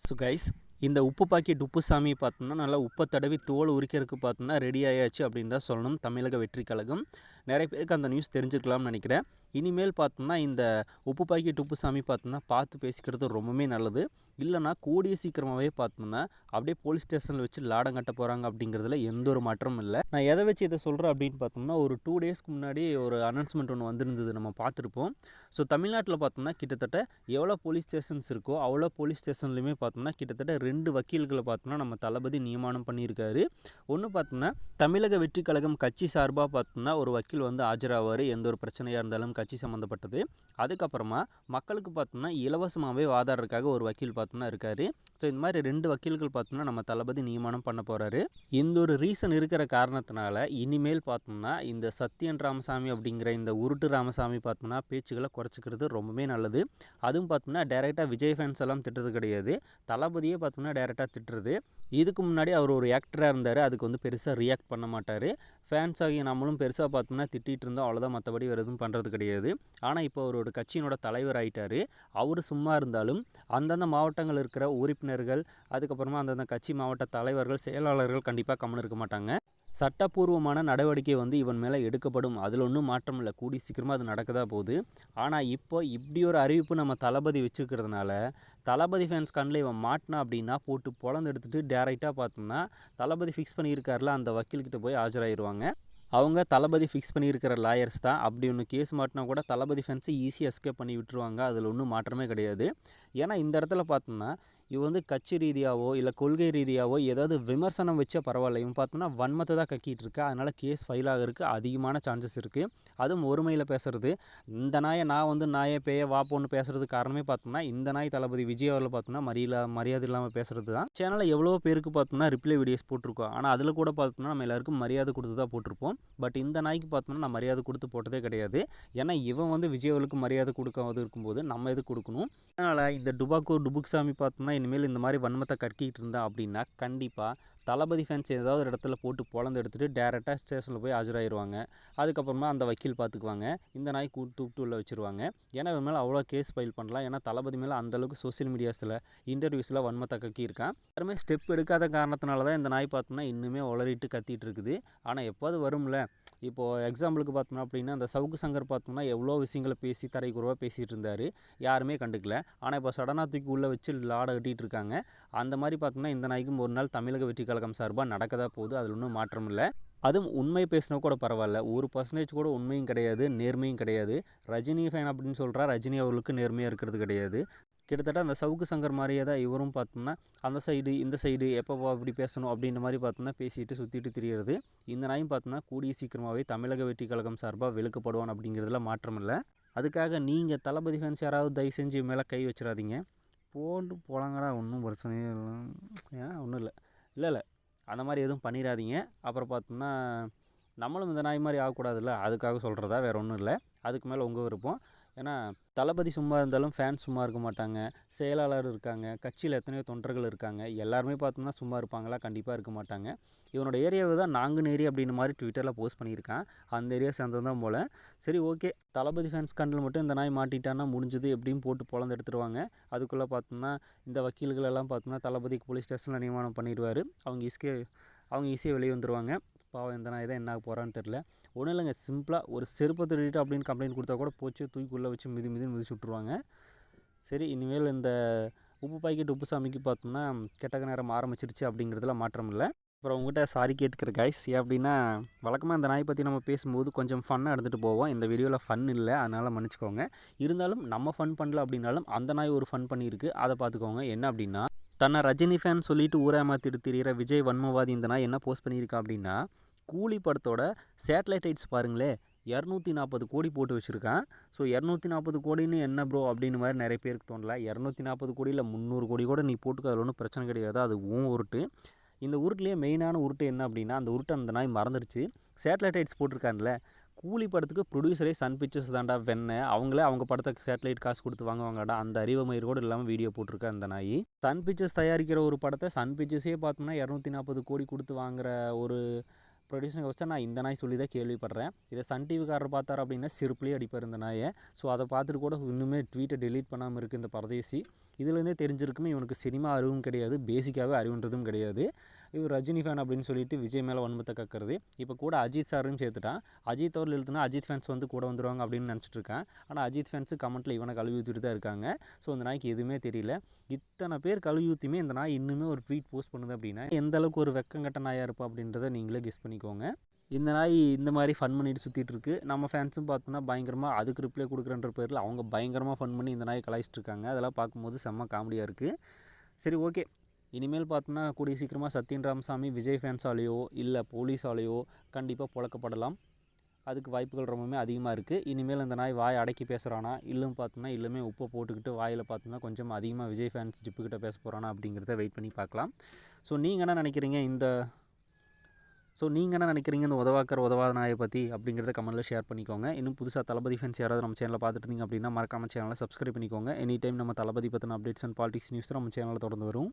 So guys இந்த உப்பு packet உப்பு சாமி பார்த்தோம்னா நல்லா உப்பை தடவி தோல் உரிக்கிறதுக்கு பார்த்தோம்னா ரெடி ஆயாச்சு அப்படின்னு தான் சொல்லணும். தமிழக வெற்றி கழகம் நிறைய பேருக்கு அந்த நியூஸ் தெரிஞ்சுக்கலாம்னு நினைக்கிறேன். இனிமேல் பார்த்தோம்னா இந்த உப்பு பாக்கெட் உப்பு சாமி பார்த்தோம்னா பார்த்து பேசிக்கிறது ரொம்பவே நல்லது. இல்லைனா கூடிய சீக்கிரமாகவே பார்த்தோம்னா அப்படியே போலீஸ் ஸ்டேஷனில் வச்சு லாடம் கட்ட போகிறாங்க அப்படிங்கிறதுல எந்த ஒரு மாற்றமும் இல்லை. நான் எதை வச்சு இதை சொல்கிறேன் அப்படின்னு பார்த்தோம்னா ஒரு டூ டேஸ்க்கு முன்னாடி ஒரு அனௌன்ஸ்மெண்ட் ஒன்று வந்திருந்தது நம்ம பார்த்துருப்போம். ஸோ தமிழ்நாட்டில் பார்த்தோம்னா கிட்டத்தட்ட எவ்வளோ போலீஸ் ஸ்டேஷன்ஸ் இருக்கோ அவ்வளோ போலீஸ் ஸ்டேஷன்லையுமே பார்த்தோம்னா கிட்டத்தட்ட ரெண்டு வக்கீல்களை பார்த்தோம்னா நம்ம தளபதி நியமனம் பண்ணியிருக்காரு. ஒன்று பார்த்தோம்னா தமிழக வெற்றி கழகம் கட்சி சார்பாக பார்த்தோம்னா ஒரு வக்கீல் வந்து ஆஜராவார் எந்த ஒரு பிரச்சனையாக இருந்தாலும் கட்சி சம்மந்தப்பட்டது அதுக்கப்புறமா மக்களுக்கு பார்த்தோம்னா இலவசமாகவே வாதாடுறதுக்காக ஒரு வக்கீல் பார்த்தோம்னா இருக்கார். ஸோ இந்த மாதிரி ரெண்டு வக்கீல்கள் பார்த்தோம்னா நம்ம தளபதி நியமனம் பண்ண போகிறாரு இந்த ஒரு ரீசன் இருக்கிற காரணத்தினால இனிமேல் பார்த்தோம்னா இந்த சத்யன் ராமசாமி அப்படிங்கிற இந்த உருட்டு ராமசாமி பார்த்தோம்னா பேச்சுகளை குறைச்சிக்கிறது ரொம்பவே நல்லது. அதுவும் பார்த்தோம்னா டேரெக்டாக விஜய் ஃபேன்ஸ் எல்லாம் திட்டுறது கிடையாது. தளபதியே பார்த்தோம்னா டேரெக்டாக திட்டுறது. இதுக்கு முன்னாடி அவர் ஒரு ஆக்டராக இருந்தார். அதுக்கு வந்து பெருசாக ரியாக்ட் பண்ண மாட்டார். ஃபேன்ஸ் ஆகிய நம்மளும் பெருசாக பார்த்தோம்னா திட்டிகிட்டு இருந்தோம். அவ்வளோதான் மற்றபடி வேறு எதுவும் பண்ணுறது கிடையாது. ஆனால் இப்போ அவரோட கட்சியினோட தலைவர் ஆகிட்டார் அவர் சும்மா இருந்தாலும் அந்தந்த மாவட்டங்கள் இருக்கிற உறுப்பினர்கள் அதுக்கப்புறமா அந்தந்த கட்சி மாவட்ட தலைவர்கள் செயலாளர்கள் கண்டிப்பாக கம்மன் இருக்க மாட்டாங்க. சட்டப்பூர்வமான நடவடிக்கை வந்து இவன் மேலே எடுக்கப்படும். அதில் ஒன்றும் மாற்றம் இல்லை. கூடி சீக்கிரமாக அது நடக்கதா போகுது. ஆனால் இப்போ இப்படி ஒரு அறிவிப்பு நம்ம தளபதி வச்சுருக்கிறதுனால தளபதி ஃபேன்ஸ் கண்ணில் இவன் மாட்டினா அப்படின்னா போட்டு பொழந்து எடுத்துகிட்டு டேரெக்டாக பார்த்தோம்னா தளபதி ஃபிக்ஸ் பண்ணியிருக்காருல அந்த வக்கீல்கிட்ட போய் ஆஜராயிருவாங்க. அவங்க தளபதி ஃபிக்ஸ் பண்ணியிருக்கிற லாயர்ஸ் தான். அப்படி ஒன்று கேஸ் மாட்டினா கூட தளபதி ஃபேன்ஸை ஈஸியாக எஸ்கேப் பண்ணி விட்டுருவாங்க. அதில் ஒன்றும் மாற்றமே கிடையாது. ஏன்னா இந்த இடத்துல பார்த்தோம்னா இவன் வந்து கட்சி ரீதியாகவோ இல்லை கொள்கை ரீதியாகவோ ஏதாவது விமர்சனம் வச்சா பரவாயில்ல. இவன் பார்த்தோம்னா வன்மத்தை தான் கக்கிட்டு இருக்கா. அதனால் கேஸ் ஃபைல் ஆகிறதுக்கு அதிகமான சான்சஸ் இருக்குது அதுவும் ஒருமையில் பேசுகிறது இந்த நாயை நான் வந்து நாயை பேய வா பொண்ணு பேசுறது காரணமே பார்த்தோம்னா இந்த நாய் தளபதி விஜய் அவரில் பார்த்தோம்னா மரியில மரியாதை இல்லாமல் பேசுகிறது தான். சேனலில் எவ்வளோ பேருக்கு பார்த்தோம்னா ரிப்ளை வீடியோஸ் போட்டிருக்கோம். ஆனால் அதில் கூட பார்த்தோம்னா நம்ம எல்லாருக்கும் மரியாதை கொடுத்து தான் போட்டிருப்போம். பட் இந்த நாய்க்கு பார்த்தோம்னா நான் மரியாதை கொடுத்து போட்டதே கிடையாது. ஏன்னா இவன் வந்து விஜய் அவர்களுக்கு மரியாதை கொடுக்காது இருக்கும்போது நம்ம எது கொடுக்கணும்? அதனால் இந்த டுபாக்கோ டுபுக் சாமி பார்த்தோம்னா இனிமேல் இந்த மாதிரி வன்மத்தை கட்டிக்கிட்டு இருந்தா அப்படின்னா கண்டிப்பாக தளபதி ஃபேன்ஸ் ஏதாவது ஒரு இடத்துல போட்டு பொழந்து எடுத்துகிட்டு டேரெக்டாக ஸ்டேஷனில் போய் ஆஜராயிருவாங்க. அதுக்கப்புறமா அந்த வக்கீல் பார்த்துக்குவாங்க இந்த நாய் கூப்பிட்டு உள்ளே வச்சுருவாங்க. ஏன்னா இவன் மேலே அவ்வளோ கேஸ் ஃபைல் பண்ணலாம். ஏன்னா தளபதி மேலே அந்தளவுக்கு சோசியல் மீடியாஸில் இன்டர்வியூஸில் வன்மத்தை கக்கியிருக்கான். யாருமே ஸ்டெப் எடுக்காத காரணத்தினால தான் இந்த நாய் பார்த்தோம்னா இன்னுமே உளறிட்டு கத்திகிட்டு இருக்குது. ஆனால் எப்போது வரும்ல? இப்போது எக்ஸாம்பிளுக்கு பார்த்தோம்னா அப்படின்னா அந்த சவுக்கு சங்கர் பார்த்தோம்னா எவ்வளோ விஷயங்களை பேசி தரைக்குறவாக பேசிகிட்டு இருந்தார். யாருமே கண்டுக்கல. ஆனால் இப்போ சடனாக தூக்கி உள்ளே வச்சு லாட கட்டிகிட்டு இருக்காங்க. அந்த மாதிரி பார்த்தோம்னா இந்த நாய்க்கும் ஒரு நாள் தமிழக வெற்றி கழகம் சார்பாக நடக்கதா போகுது. அதில் ஒன்றும் மாற்றம் இல்லை. அதுவும் உண்மை பேசினா கூட பரவாயில்ல. ஒரு பர்சன்டேஜ் கூட உண்மையும் கிடையாது நேர்மையும் கிடையாது. ரஜினி ஃபேன் அப்படின்னு சொல்கிறா ரஜினி அவர்களுக்கு நேர்மையாக இருக்கிறது கிடையாது. கிட்டத்தட்ட அந்த சவுக்கு சங்கர் மாதிரியே தான் இவரும் பார்த்தோம்னா அந்த சைடு இந்த சைடு எப்போ அப்படி பேசணும் அப்படின்ற மாதிரி பார்த்தோம்னா பேசிட்டு சுற்றிட்டு திரியிறது. இந்த நாயும் பார்த்தோம்னா கூடிய சீக்கிரமாகவே தமிழக வெற்றி கழகம் சார்பாக வெளுக்கப்படுவான் அப்படிங்கிறதுல மாற்றம் இல்லை அதுக்காக நீங்கள் தளபதி ஃபேன்ஸ் யாராவது தயவு செஞ்சு மேலே கை வச்சிடாதீங்க. போட்டு போலாங்கடா ஒன்றும் பிரச்சனையே இல்லை. ஏன்? ஒன்றும் இல்லை. இல்லை இல்லை. அந்த மாதிரி எதுவும் பண்ணிடாதீங்க. அப்புறம் பார்த்தோம்னா நம்மளும் இந்த நாய் மாதிரி ஆகக்கூடாதுல்ல? அதுக்காக சொல்கிறதா வேறு ஒன்றும் இல்லை. அதுக்கு மேலே உங்கள் விருப்பம். ஏன்னா தளபதி சும்மா இருந்தாலும் ஃபேன்ஸ் சும்மா இருக்க மாட்டாங்க. செயலாளர் இருக்காங்க. கட்சியில் எத்தனையோ தொண்டர்கள் இருக்காங்க. எல்லாருமே பார்த்தோம்னா சும்மா இருப்பாங்களா? கண்டிப்பாக இருக்க மாட்டாங்க. இவனோட ஏரியாவை தான் நாங்குன் ஏரியா அப்படின்னு மாதிரி ட்விட்டரில் போஸ்ட் பண்ணியிருக்கான். அந்த ஏரியா சேர்ந்தது தான் போல். சரி ஓகே தளபதி ஃபேன்ஸ் கண்டில் மட்டும் இந்த நாய் மாட்டிட்டான்னா முடிஞ்சது எப்படியும் போட்டு பொழந்து எடுத்துருவாங்க. அதுக்குள்ளே பார்த்தோம்னா இந்த வக்கீல்கள் எல்லாம் பார்த்தோம்னா தளபதிக்கு போலீஸ் ஸ்டேஷனில் நியமனம் பண்ணிடுவார். அவங்க ஈஸியாக அவங்க ஈஸியாக வெளியே வந்துடுவாங்க பாவம் இந்த நாய் தான் என்ன போகிறான்னு தெரில ஒன்றும் இல்லைங்க சிம்பிளாக ஒரு செருப்பை திருடிட்டு அப்படின்னு கம்ப்ளைண்ட் கொடுத்தா கூட போச்சு தூக்கிக்குள்ளே வச்சு மிதி மிதி மிதிச்சு விட்ருவாங்க சரி இனிமேல் இந்த உப்பு பாக்கெட் உப்பு சாமிக்கு பார்த்தோம்னா கெட்டக்க நேரம் ஆரம்பிச்சிருச்சு அப்படிங்கிறதுல மாற்றம் இல்லை. அப்புறம் உங்கள்கிட்ட சாரி கேட்டுக்கிற கைஸ் ஏன் அப்படின்னா வழக்கமாக இந்த நாய் பற்றி நம்ம பேசும்போது கொஞ்சம் ஃபன்னாக எடுத்துகிட்டு போவோம். இந்த வீடியோவில் ஃபன் இல்லை அதனால் மன்னிச்சிக்கோங்க. இருந்தாலும் நம்ம ஃபன் பண்ணல அப்படின்னாலும் அந்த நாய் ஒரு ஃபன் பண்ணியிருக்கு. அதை பார்த்துக்கோங்க. என்ன அப்படின்னா தன்னை ரஜினி ஃபேன் சொல்லிட்டு ஊராமாத்திட்டு திரியிற விஜய் வன்மவாதி இந்த நாய் என்ன போஸ்ட் பண்ணியிருக்கா அப்படின்னா கூலி படத்தோட சேட்டலைட் ரைட்ஸ் பாருங்களே இரநூத்தி நாற்பது கோடி போட்டு வச்சுருக்கான். ஸோ இரநூத்தி நாற்பது கோடின்னு என்ன ப்ரோ அப்படின்னு மாதிரி நிறைய பேருக்கு தோணல. இரநூத்தி நாற்பது கோடியில் முந்நூறு கோடி கூட நீ போட்டுக்க அதில் ஒன்றும் பிரச்சனை கிடையாது. அது ஊன் உருட்டு. இந்த உருட்டுலேயே மெயினான உருட்டு என்ன அப்படின்னா அந்த உருட்டை அந்த நாய் மறந்துடுச்சு சேட்டலைட் ரைட்ஸ் போட்டிருக்கான்ல கூலி படத்துக்கு ப்ரொடியூசரே சன் பிக்சர்ஸ் தான்டா வெண்ண. அவங்களே அவங்க படத்தை சேட்டலைட் காசு கொடுத்து வாங்குவாங்கடா. அந்த அறிவு கூட இல்லாமல் வீடியோ போட்டிருக்க அந்த நாய். சன் பிக்சர்ஸ் தயாரிக்கிற ஒரு படத்தை சன் பிக்சர்ஸே பார்த்தோம்னா இரநூத்தி நாற்பது கோடி கொடுத்து வாங்குற ஒரு ப்ரொடியூசர் வச்சா நான் இந்த நாய் சொல்லி தான் கேள்விப்படுறேன். இதை சன் டிவிக்காரர் பார்த்தார் அப்படின்னா செருப்புலேயே அடிப்பார் இந்த நாயை. ஸோ அதை பார்த்துட்டு கூட இன்னுமே ட்வீட்டை டெலீட் பண்ணாமல் இருக்குது இந்த பரதேசி. இதுலேருந்தே தெரிஞ்சிருக்குமே இவனுக்கு சினிமா அறிவும் கிடையாது பேசிக்காகவே அறிவுன்றதும் கிடையாது. இவர் ரஜினி ஃபேன் அப்படின்னு சொல்லிட்டு விஜய் மேலே வன்மத்தை கக்கிறது. இப்போ கூட அஜித் சாரும் சேர்த்துட்டான் அஜித் அவர் எழுத்துனா அஜித் ஃபேன்ஸ் வந்து கூட வந்துடுவாங்க அப்படின்னு நினச்சிட்டு இருக்கேன். ஆனால் அஜித் ஃபேன்ஸு கமெண்ட்டில் இவனை கழுவி ஊற்றிட்டு தான் இருக்காங்க. ஸோ அந்த நாய்க்கு எதுவுமே தெரியல. இத்தனை பேர் கழுவி ஊற்றியுமே இந்த நாய் இன்னுமே ஒரு ட்வீட் போஸ்ட் பண்ணுது அப்படின்னா எந்த அளவுக்கு ஒரு வெக்கங்கட்ட நாயாக இருப்பா அப்படின்றத நீங்களே கெஸ் பண்ணிக்கோங்க. இந்த நாய் இந்த மாதிரி ஃபன் பண்ணிட்டு சுற்றிட்டு இருக்கு. நம்ம ஃபேன்ஸும் பார்த்தோன்னா பயங்கரமாக அதுக்கு ரிப்ளை கொடுக்குறன்ற பேரில் அவங்க பயங்கரமாக ஃபன் பண்ணி இந்த நாயை கலாய்ச்சிட்டு இருக்காங்க. அதெல்லாம் பார்க்கும்போது செம்ம காமெடியாக இருக்குது சரி ஓகே இனிமேல் பார்த்தோன்னா கூடிய சீக்கிரமாக சத்யன் ராமசாமி விஜய் ஃபேன்ஸாலேயோ இல்லை போலீஸாலேயோ கண்டிப்பாக புழக்கப்படலாம். அதுக்கு வாய்ப்புகள் ரொம்பவுமே அதிகமாக இருக்குது இனிமேல் இந்த நாய் வாய் அடக்கி பேசுகிறானா இல்லைன்னு பார்த்தோன்னா இல்லைமே உப்பை போட்டுக்கிட்டு வாயில் பார்த்தோன்னா கொஞ்சம் அதிகமாக விஜய் ஃபேன்ஸ் ஜிப்புக்கிட்ட பேச போகிறானா அப்படிங்கிறத வெயிட் பண்ணி பார்க்கலாம். ஸோ நீங்கள் என்ன நினைக்கிறீங்க இந்த ஸோ நீங்கள் என்ன நினைக்கிறீங்க இந்த உதவாக்கர் உதவாத நாயை பற்றி அப்படிங்கிறத கமெண்ட்டில் ஷேர் பண்ணிக்கோங்க. இன்னும் புதுசாக தளபதி ஃபேன்ஸ் யாராவது நம்ம சேனலில் பார்த்துட்டு இருந்தீங்க அப்படின்னா மறக்காம சேனலை சப்ஸ்கிரைப் பண்ணிக்கோங்க. எனி டைம் நம்ம தளபதி பற்றின அப்டேட்ஸ் அண்ட் பாலிடிக்ஸ் நியூஸ் நம்ம சேனலில் தொடர்ந்து வரும்.